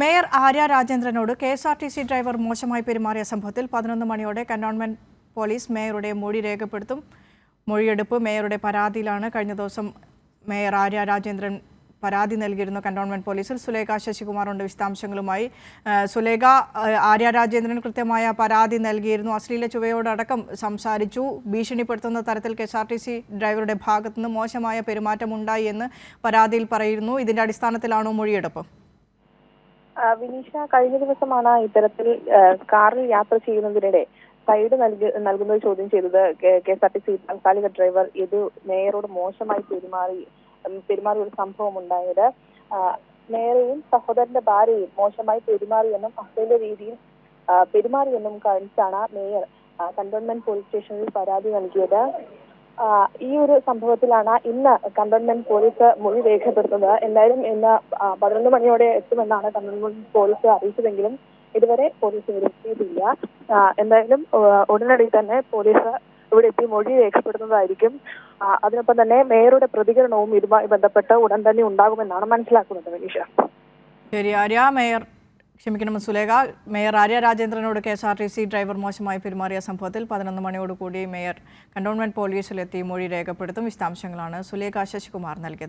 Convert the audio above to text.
Mayor Arya രാജേന്ദ്രനോട് K S R T C driver മോശമായി പെരുമാറിയ സംഭവത്തിൽ പതിനൊന്ന് മണിയോടെ കന്റോൺമെന്റ് പോലീസ് മേയറുടെ മൊഴി രേഖപ്പെടുത്തും. മൊഴിയെടുപ്പ് മേയറുടെ പരാതിയിലാണ്. കഴിഞ്ഞ ദിവസം മേയർ ആര്യ രാജേന്ദ്രൻ പരാതി നൽകിയിരുന്നു കന്റോൺമെന്റ് പോലീസിൽ. സുലേഖ ശശികുമാറുണ്ട് വിശദാംശങ്ങളുമായി. സുലേഖ ആര്യ രാജേന്ദ്രൻ കൃത്യമായ പരാതി നൽകിയിരുന്നു. അശ്ലീല ചുവയോടക്കം സംസാരിച്ചു. ഭീഷണിപ്പെടുത്തുന്ന തരത്തിൽ K S R T C ഡ്രൈവറുടെ ഭാഗത്തുനിന്ന് മോശമായ പെരുമാറ്റമുണ്ടായി എന്ന് പരാതിയിൽ പറയുന്നു. ഇതിന്റെ അടിസ്ഥാനത്തിലാണോ മൊഴിയെടുപ്പ്? വിനീഷ കഴിഞ്ഞ ദിവസമാണ് ഇത്തരത്തിൽ കാറിൽ യാത്ര ചെയ്യുന്നതിനിടെ സൈഡ് നൽകി നൽകുന്നത് ചോദ്യം ചെയ്തത് K S R T C താൽക്കാലിക ഡ്രൈവർ ഇത് മേയറോട് മോശമായി പെരുമാറി പെരുമാറിയ ഒരു സംഭവം ഉണ്ടായത്. മേയറെയും സഹോദരന്റെ ഭാര്യയും മോശമായി പെരുമാറിയെന്നും അസൈന്റെ രീതിയിൽ പെരുമാറിയെന്നും കാണിച്ചാണ് മേയർ കന്റോൺമെന്റ് പോലീസ് സ്റ്റേഷനിൽ പരാതി നൽകിയത്. ഈ ഒരു സംഭവത്തിലാണ് ഇന്ന് കണ്ടോൺമെന്റ് പോലീസ് മൊഴി രേഖപ്പെടുത്തുന്നത്. എന്തായാലും ഇന്ന് പതിനൊന്ന് മണിയോടെ എത്തുമെന്നാണ് കണ്ടോൺമെന്റ് പോലീസ് അറിയിച്ചതെങ്കിലും ഇതുവരെ പോലീസ് ഇവിടെ എന്തായാലും ഉടനടി തന്നെ പോലീസ് ഇവിടെ എത്തി മൊഴി രേഖപ്പെടുത്തുന്നതായിരിക്കും. അതിനൊപ്പം തന്നെ മേയറുടെ പ്രതികരണവും ഇതുമായി ബന്ധപ്പെട്ട് ഉടൻ തന്നെ ഉണ്ടാകുമെന്നാണ് മനസ്സിലാക്കുന്നത് വിനീഷ. ശരി ആര്യ മേയർ. ക്ഷമിക്കണം Sulekha. Mayor Arya രാജേന്ദ്രനോട് K S R T C driver മോശമായി പെരുമാറിയ സംഭവത്തിൽ പതിനൊന്ന് മണിയോടുകൂടി മേയർ കണ്ടോൺമെന്റ് പോലീസിലെത്തി മൊഴി രേഖപ്പെടുത്തും വിശദാംശങ്ങളാണ് സുലേഖ ശശികുമാർ നൽകിയത്.